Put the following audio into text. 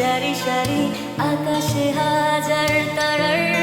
সারি সারি আকাশে হাজার তারার